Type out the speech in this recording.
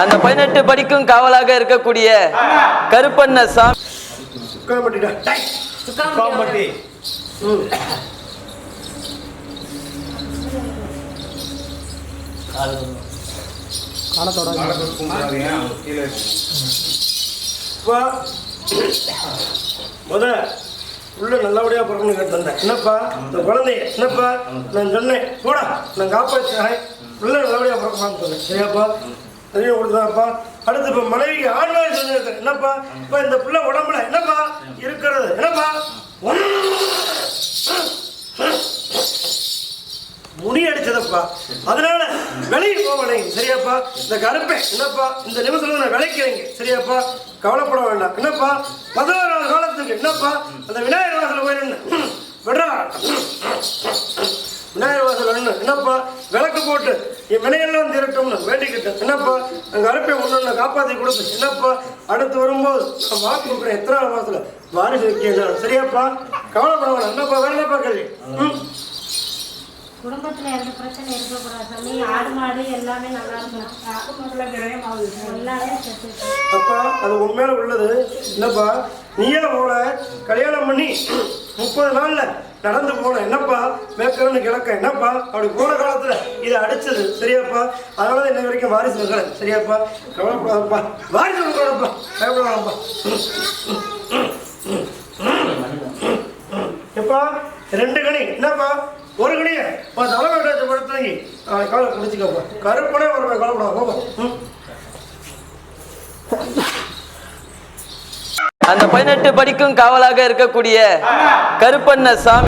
அந்த பதினெட்டு படிக்கும் காவலாக இருக்கக்கூடிய கருப்பண்ண சாமி. உட்காமட்டிடா அப்பா முத உள்ள நல்லபடியா பிறகு கேட்டு என்னப்பா? இந்த குழந்தைய என்னப்பா? நான் சொன்னேன். போடா நான் காப்பாற்றுறேன் உள்ள நல்லபடியா பிறக்கணும்னு சொன்னேன் சரியாப்பா? சரியா கொடுத்தாப்பா அடுத்து இப்ப மனைவிக்கு ஆண்வாய் சொல்லியிருக்கேன் என்னப்பா? இப்ப இந்த பிள்ளை உடம்புல என்னப்பா இருக்கிறது? என்னப்பா? முடி அடிச்சதப்பா. அதனால வெளியே போவனைங்க சரியாப்பா? இந்த கருப்பை என்னப்பா? இந்த நிமிஷத்துல நான் விளைக்கிறேங்க சரியாப்பா? கவலைப்பட வேண்டாம். என்னப்பா? பதினோராவது காலத்துக்கு என்னப்பா? அந்த விநாயகர் வாசல போயிருந்தேன் விடுறா என்னப்பா விளக்கு போட்டு என் வினையெல்லாம் திரட்டும்னு வேண்டிக்கிட்டேன் என்னப்பா அந்த கருப்பை ஒன்று காப்பாற்றி கொடுத்து என்னப்பா அடுத்து வரும்போது நான் வாக்கு கொடுக்குறேன் எத்தனாவது மாசத்துல? வாரிசு வைக்கிறேன் சரியாப்பா? கவலைப்பட வேண்டாம் என்னப்பா வேற என்னப்பா கேள்வி? ம்? குடும்பத்துல எந்த பிரச்சனை இருக்கக்கூடாது சாமி. ஆடு மாடு எல்லாமே நல்லா இருக்கணும் அப்பா அது உண்மையில உள்ளது. என்னப்பா நீயே போல கல்யாணம் பண்ணி முப்பது நாள்ல நடந்து போன என்னப்பா? மேற்கன்னு கிழக்க என்னப்பா? அப்படி போன காலத்துல இதை அடிச்சது சரியாப்பா? அதனால இன்ன வரைக்கும் வாரிசு வைக்கல சரியாப்பா? கவலைப்படாதப்பா. வாரிசு வைக்கலப்பா பயப்படாதப்பா. எப்பா? ரெண்டு கணி என்னப்பா? ஒரு கணியா கனிய தலைமை படுத்துறீங்க காலை குடிச்சுக்கப்பா கருப்பனே ஒரு கவலைப்படாத. போப்பா ம். அந்த பதினெட்டு படிக்கும் காவலாக இருக்கக்கூடிய கருப்பண்ண சாமி